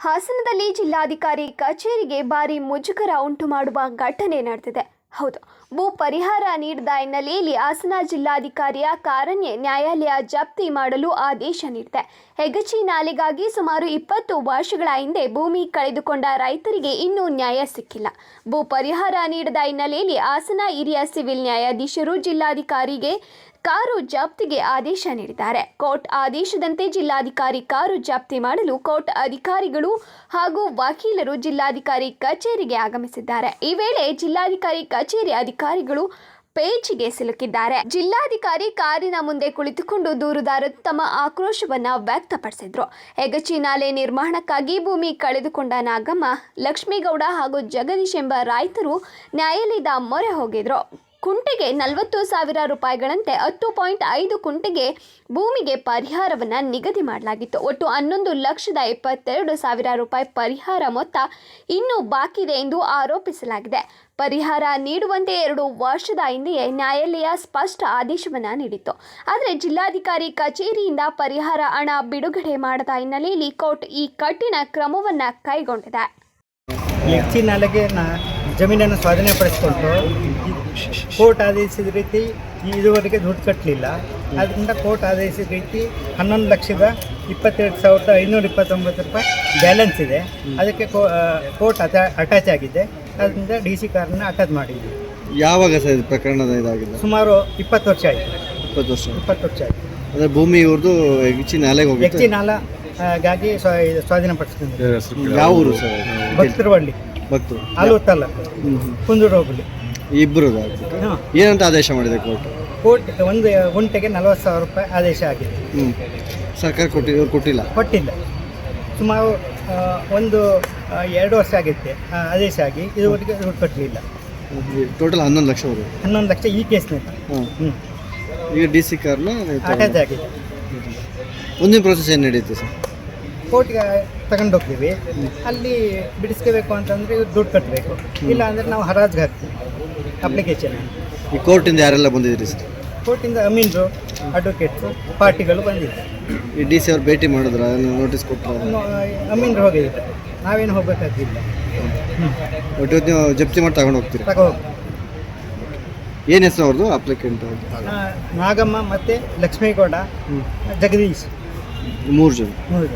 ಹಾಸನದಲ್ಲಿ ಜಿಲ್ಲಾಧಿಕಾರಿ ಕಚೇರಿಗೆ ಭಾರಿ ಮುಜುಗರ ಉಂಟು ಮಾಡುವ ಘಟನೆ ನಡೆದಿದೆ. ಹೌದು, ಭೂ ಪರಿಹಾರ ನೀಡಿದ ಹಿನ್ನೆಲೆಯಲ್ಲಿ ಹಾಸನ ಜಿಲ್ಲಾಧಿಕಾರಿಯ ಕಾರನ್ನೇ ನ್ಯಾಯಾಲಯ ಜಪ್ತಿ ಮಾಡಲು ಆದೇಶ ನೀಡಿದೆ. ಹೆಗಚಿ ನಾಲೆಗಾಗಿ ಸುಮಾರು ಇಪ್ಪತ್ತು ವರ್ಷಗಳ ಹಿಂದೆ ಭೂಮಿ ಕಳೆದುಕೊಂಡ ರೈತರಿಗೆ ಇನ್ನೂ ನ್ಯಾಯ ಸಿಕ್ಕಿಲ್ಲ. ಭೂ ಪರಿಹಾರ ನೀಡದ ಹಿನ್ನೆಲೆಯಲ್ಲಿ ಹಾಸನ ಹಿರಿಯ ಸಿವಿಲ್ ನ್ಯಾಯಾಧೀಶರು ಜಿಲ್ಲಾಧಿಕಾರಿಗೆ ಕಾರು ಜಪ್ತಿಗೆ ಆದೇಶ ನೀಡಿದ್ದಾರೆ. ಕೋರ್ಟ್ ಆದೇಶದಂತೆ ಜಿಲ್ಲಾಧಿಕಾರಿ ಕಾರು ಜಪ್ತಿ ಮಾಡಲು ಕೋರ್ಟ್ ಅಧಿಕಾರಿಗಳು ಹಾಗೂ ವಕೀಲರು ಜಿಲ್ಲಾಧಿಕಾರಿ ಕಚೇರಿಗೆ ಆಗಮಿಸಿದ್ದಾರೆ. ಈ ವೇಳೆ ಜಿಲ್ಲಾಧಿಕಾರಿ ಕಚೇರಿ ಅಧಿಕಾರಿಗಳು ಪೇಚಿಗೆ ಸಿಲುಕಿದ್ದಾರೆ. ಜಿಲ್ಲಾಧಿಕಾರಿ ಕಾರಿನ ಮುಂದೆ ಕುಳಿತುಕೊಂಡು ದೂರುದಾರರು ತಮ್ಮ ಆಕ್ರೋಶವನ್ನ ವ್ಯಕ್ತಪಡಿಸಿದ್ರು. ಹೆಗಚಿ ನಾಲೆ ನಿರ್ಮಾಣಕ್ಕಾಗಿ ಭೂಮಿ ಕಳೆದುಕೊಂಡ ನಾಗಮ್ಮ, ಲಕ್ಷ್ಮೀಗೌಡ ಹಾಗೂ ಜಗದೀಶ್ ಎಂಬ ರೈತರು ನ್ಯಾಯಾಲಯದ ಮೊರೆ ಹೋಗಿದ್ರು. ಕುಂಟೆಗೆ ನಲವತ್ತು ಸಾವಿರ ರೂಪಾಯಿಗಳಂತೆ ಹತ್ತು ಪಾಯಿಂಟ್ ಐದು ಕುಂಟೆಗೆ ಭೂಮಿಗೆ ಪರಿಹಾರವನ್ನು ನಿಗದಿ ಮಾಡಲಾಗಿತ್ತು. ಒಟ್ಟು ಹನ್ನೊಂದು ಲಕ್ಷದ ಇಪ್ಪತ್ತೆರಡು ಸಾವಿರ ರೂಪಾಯಿ ಪರಿಹಾರ ಮೊತ್ತ ಇನ್ನೂ ಬಾಕಿದೆ ಎಂದು ಆರೋಪಿಸಲಾಗಿದೆ. ಪರಿಹಾರ ನೀಡುವಂತೆ ಎರಡು ವರ್ಷದ ಹಿಂದೆಯೇ ನ್ಯಾಯಾಲಯ ಸ್ಪಷ್ಟ ಆದೇಶವನ್ನು ನೀಡಿತ್ತು. ಆದರೆ ಜಿಲ್ಲಾಧಿಕಾರಿ ಕಚೇರಿಯಿಂದ ಪರಿಹಾರ ಹಣ ಬಿಡುಗಡೆ ಮಾಡದ ಹಿನ್ನೆಲೆಯಲ್ಲಿ ಕೋರ್ಟ್ ಈ ಕಠಿಣ ಕ್ರಮವನ್ನು ಕೈಗೊಂಡಿದೆ. ಜಮೀನನ್ನು ಸ್ವಾಧೀನಪಡಿಸಿಕೊಂಡು ಕೋರ್ಟ್ ಆದೇಶಿಸಿದ ರೀತಿ ಇದುವರೆಗೆ ದುಡ್ಡು ಕಟ್ಟಲಿಲ್ಲ ಅದರಿಂದ ಕೋರ್ಟ್ ಆದೇಶಿಸಿದ ರೀತಿ ಹನ್ನೊಂದು ಲಕ್ಷದ ಇಪ್ಪತ್ತೆರಡು ಸಾವಿರದ ಐನೂರ ಇಪ್ಪತ್ತೊಂಬತ್ತು ರೂಪಾಯಿ ಬ್ಯಾಲೆನ್ಸ್ ಇದೆ. ಅದಕ್ಕೆ ಕೋರ್ಟ್ ಅಟ ಅಟ್ಯಾಚ್ ಆಗಿದೆ. ಅದರಿಂದ ಡಿ ಸಿ ಕಾರನ್ನು ಅಟ್ಯಾಚ್ ಮಾಡಿದ್ವಿ. ಯಾವಾಗ ಸರ್ ಇದು ಪ್ರಕರಣದ ಇದಾಗಿದೆ? ಸುಮಾರು ಇಪ್ಪತ್ತು ವರ್ಷ ಆಯಿತು. ಇಪ್ಪತ್ತು ವರ್ಷ. ಇಪ್ಪತ್ತು ವರ್ಷ ಆಯಿತು. ಅಂದರೆ ಭೂಮಿ ಇವ್ರದ್ದು ಹೆಚ್ಚಿನ ನಾಲೆಗೆ ಹೋಗಿ ಹೆಚ್ಚಿನ ನಾಲ ಗಾಗಿ ಸ್ವಾ ಯಾವ ಊರು ಸರ್? ಭಕ್ತರವಳ್ಳಿ ಭಕ್ತರು. ಆಲೂರು ತಾಲೂಕು ಕುಂದೂರು ಹೋಬಳಿ ಇಬ್ಬರು ಏನಂತ ಆದೇಶ ಮಾಡಿದೆ ಕೋರ್ಟ್? ಕೋರ್ಟ್ ಒಂದು ಗುಂಟೆಗೆ ನಲವತ್ತು ಸಾವಿರ ರೂಪಾಯಿ ಆದೇಶ ಆಗಿದೆ. ಸರ್ಕಾರ ಕೊಟ್ಟಿದ್ರು ಕೊಟ್ಟಿಲ್ಲ? ಕೊಟ್ಟಿಲ್ಲ. ಸುಮಾರು ಒಂದು ಎರಡು ವರ್ಷ ಆಗಿತ್ತೆ ಆದೇಶ ಆಗಿ ಇದುವರೆಗೆ ದುಡ್ಡು ಕಟ್ಟಲಿಲ್ಲ ಟೋಟಲ್ ಹನ್ನೊಂದು ಲಕ್ಷ ಹನ್ನೊಂದು ಲಕ್ಷ ಈ ಕೇಸ್ ಹಾಂ. ಹ್ಞೂ ಈಗ ಡಿ ಸಿ ಕಾರ್ನ ಅಟ್ಯಾಚ್ ಆಗಿದೆ. ಮುಂದಿನ ಪ್ರೊಸೆಸ್ ಏನು ನಡೆಯುತ್ತೆ ಸರ್? ಕೋರ್ಟ್ಗೆ ತಗೊಂಡೋಗ್ತೀವಿ ಅಲ್ಲಿ ಬಿಡಿಸ್ಕೋಬೇಕು ಅಂತಂದರೆ ಇವ್ರು ದುಡ್ಡು ಕಟ್ಟಬೇಕು ಇಲ್ಲ ಅಂದರೆ ನಾವು ಹರಾಜ್ಗೆ ಹಾಕ್ತೀವಿ ಅಪ್ಲಿಕೇಶನ್ ಈ ಕೋರ್ಟಿಂದ ಯಾರೆಲ್ಲ ಬಂದಿದ್ದೀರಿ ಸರ್? ಕೋರ್ಟಿಂದ ಅಮೀನ್ರು ಅಡ್ವೊಕೇಟ್ಸು ಪಾರ್ಟಿಗಳು ಬಂದಿದ್ದಾರೆ. ಈ ಡಿ ಸಿ ಅವ್ರು ಭೇಟಿ ಮಾಡಿದ್ರ ನೋಟಿಸ್ ಕೊಟ್ಟರು ಅಮೀನ್ರು ಹೋಗಿದ್ದಾರೆ. ನಾವೇನು ಹೋಗ್ಬೇಕಾಗಿಲ್ಲ. ಒಟ್ಟು ಇವತ್ತು ನೀವು ಜಪ್ತಿ ಮಾಡಿ ತಗೊಂಡು ಹೋಗ್ತೀರಿ? ತಗೋ ಏನು ಹೆಸರು ಅವ್ರದ್ದು ಅಪ್ಲಿಕೆಂಟ್ ನಾಗಮ್ಮ ಮತ್ತು ಲಕ್ಷ್ಮೀಗೌಡ ಜಗದೀಶ್. ಮೂರು ಜನ. ಮೂರು